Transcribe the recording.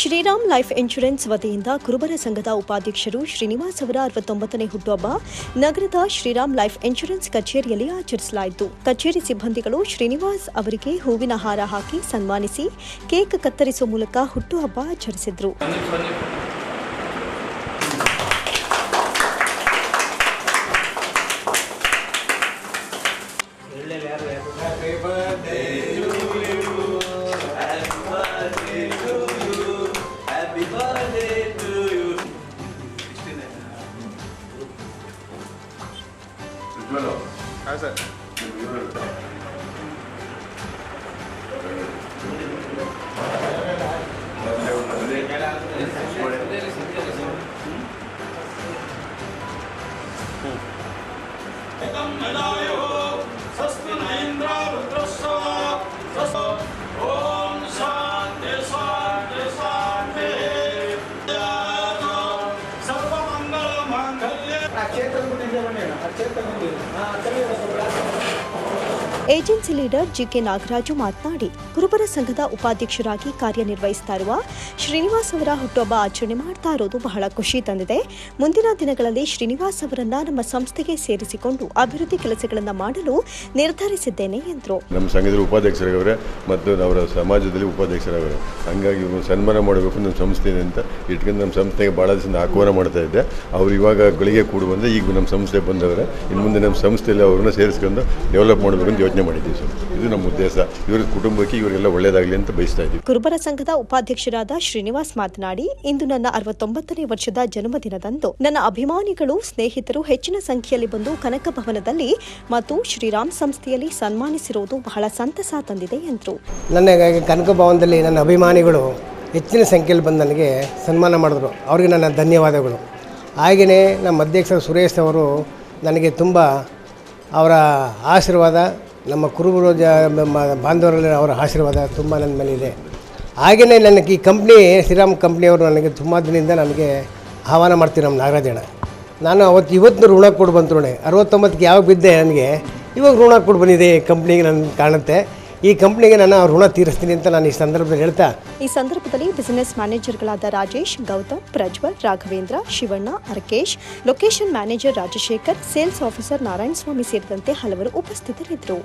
Shriram life insurance ವತಿಯಿಂದ ಕುರುಬರ ಸಂಘದ ಉಪಾಧ್ಯಕ್ಷರು ಶ್ರೀನಿವಾಸ್ ಅವರ ಅರವತ್ತೊಂಬತ್ತನೇ ಹುಟ್ಟುಹಬ್ಬ ನಗರದ ಶ್ರೀರಾಮ್ ಲೈಫ್ ಇನ್ಶೂರೆನ್ಸ್ ಕಚೇರಿಯಲ್ಲಿ ಆಚರಿಸಲಾಯಿತು. ಕಚೇರಿ ಸಿಬ್ಬಂದಿಗಳು ಶ್ರೀನಿವಾಸ್ ಅವರಿಗೆ ಹೂವಿನ ಹಾರ ಹಾಕಿ ಸನ್ಮಾನಿಸಿ ಕೇಕ್ ಕತ್ತರಿಸುವ ಮೂಲಕ ಹುಟ್ಟುಹಬ್ಬ ಆಚರಿಸಿದರು. Happy 开始 చేతులకు నిజమని చేతులకు అక్కడ ಏಜೆನ್ಸಿ ಲೀಡರ್ ಜಿಕೆ ನಾಗರಾಜು ಮಾತನಾಡಿ ಕುರುಬರ ಸಂಘದ ಉಪಾಧ್ಯಕ್ಷರಾಗಿ ಕಾರ್ಯನಿರ್ವಹಿಸ್ತಾ ಇರುವ ಶ್ರೀನಿವಾಸ್ ಅವರ ಹುಟ್ಟುಹಬ್ಬ ಆಚರಣೆ ಮಾಡ್ತಾ ಇರೋದು ಬಹಳ ಖುಷಿ ತಂದಿದೆ. ಮುಂದಿನ ದಿನಗಳಲ್ಲಿ ಶ್ರೀನಿವಾಸ್ ಅವರನ್ನ ನಮ್ಮ ಸಂಸ್ಥೆಗೆ ಸೇರಿಸಿಕೊಂಡು ಅಭಿವೃದ್ಧಿ ಕೆಲಸಗಳನ್ನು ಮಾಡಲು ನಿರ್ಧರಿಸಿದ್ದೇನೆ ಎಂದರು. ನಮ್ಮ ಸಂಘದ ಉಪಾಧ್ಯಕ್ಷರಾಗವರೇ ಮತ್ತು ಅವರ ಸಮಾಜದಲ್ಲಿ ಉಪಾಧ್ಯಕ್ಷರಾಗವರೇ ಹಂಗಾಗಿ ಇವರು ಸನ್ಮಾನ ಮಾಡಬೇಕು ನಮ್ಮ ಸಂಸ್ಥೆ ಅಂತ ಇಟ್ಕೊಂಡು ನಮ್ಮ ಸಂಸ್ಥೆಗೆ ಭಾಳ ದಿವಸದಿಂದ ಆಹ್ವಾನ ಮಾಡ್ತಾ ಇದ್ದೆ. ಅವರು ಇವಾಗ ಗಳಿಗೆ ಕೂಡ ಬಂದೆ ಈಗ ನಮ್ಮ ಸಂಸ್ಥೆ ಬಂದವರೆ. ಇನ್ನು ಮುಂದೆ ನಮ್ಮ ಸಂಸ್ಥೆಯಲ್ಲಿ ಅವ್ರನ್ನ ಸೇರಿಸ್ಕೊಂಡು ಡೆವಲಪ್ ಮಾಡಬೇಕು ಅಂತ ಯೋಚನೆ ಮಾಡಿದ್ದೀವಿ ಸರ್. ಇದು ನಮ್ಮ ಉದ್ದೇಶ. ಇವರ ಕುಟುಂಬಕ್ಕೆ ಇವರೆಲ್ಲ ಒಳ್ಳೆಯದಾಗಲಿ ಅಂತ ಬಯಸ್ತಾ ಇದ್ದೀವಿ. ಕುರುಬರ ಸಂಘದ ಉಪಾಧ್ಯಕ್ಷರಾದ ಶ್ರೀನಿವಾಸ್ ಮಾತನಾಡಿ ಇಂದು ನನ್ನ ಅರವತ್ತೊಂಬತ್ತನೇ ವರ್ಷದ ಜನ್ಮದಿನದಂದು ನನ್ನ ಅಭಿಮಾನಿಗಳು ಸ್ನೇಹಿತರು ಹೆಚ್ಚಿನ ಸಂಖ್ಯೆಯಲ್ಲಿ ಬಂದು ಕನಕ ಭವನದಲ್ಲಿ ಮತ್ತು ಶ್ರೀರಾಮ್ ಸಂಸ್ಥೆಯಲ್ಲಿ ಸನ್ಮಾನಿಸಿರುವುದು ಬಹಳ ಸಂತಸ ತಂದಿದೆ ಎಂದರು. ನನಗಾಗಿ ಕನಕ ಭವನದಲ್ಲಿ ನನ್ನ ಅಭಿಮಾನಿಗಳು ಹೆಚ್ಚಿನ ಸಂಖ್ಯೆಯಲ್ಲಿ ಬಂದು ನನಗೆ ಸನ್ಮಾನ ಮಾಡಿದ್ರು. ಅವರಿಗೆ ನನ್ನ ಧನ್ಯವಾದಗಳು. ಹಾಗೆಯೇ ನಮ್ಮ ಅಧ್ಯಕ್ಷ ಸುರೇಶ್ ಅವರು ನನಗೆ ತುಂಬ ಅವರ ಆಶೀರ್ವಾದ ನಮ್ಮ ಕುರುಬರು ಜ ಬಾಂಧವರಲ್ಲಿ ಅವರ ಆಶೀರ್ವಾದ ತುಂಬ ನನ್ನ ಮೇಲೆ ಇದೆ. ಹಾಗೆಯೇ ನನಗೆ ಈ ಕಂಪ್ನಿ ಶ್ರೀರಾಮ್ ಕಂಪ್ನಿಯವರು ನನಗೆ ತುಂಬ ದಿನದಿಂದ ನನಗೆ ಆಹ್ವಾನ ಮಾಡ್ತೀನಿ ನಮ್ಮ ನಾಗರಾಜಣ್ಣ. ನಾನು ಅವತ್ತು ಇವತ್ತು ಋಣ ಕೊಡು ಬಂತು ಅರವತ್ತೊಂಬತ್ತಕ್ಕೆ ಯಾವಾಗ ಬಿದ್ದೆ ನನಗೆ, ಇವಾಗ ಋಣ ಕೊಡು ಬಂದಿದೆ ಕಂಪ್ನಿಗೆ ನನಗೆ ಕಾಣುತ್ತೆ. ಈ ಕಂಪ್ನಿಗೆ ನಾನು ಋಣ ತೀರಿಸ್ತೀನಿ ಅಂತ ನಾನು ಈ ಸಂದರ್ಭದಲ್ಲಿ ಹೇಳ್ತಾ ಈ ಸಂದರ್ಭದಲ್ಲಿ business ಮ್ಯಾನೇಜರ್ಗಳಾದ Rajesh, Gautham, Prajwal, Raghavendra, Shivanna Arkesh location manager Rajashekar sales officer Narayana Swamy ಸೇರಿದಂತೆ ಹಲವರು ಉಪಸ್ಥಿತರಿದ್ದರು.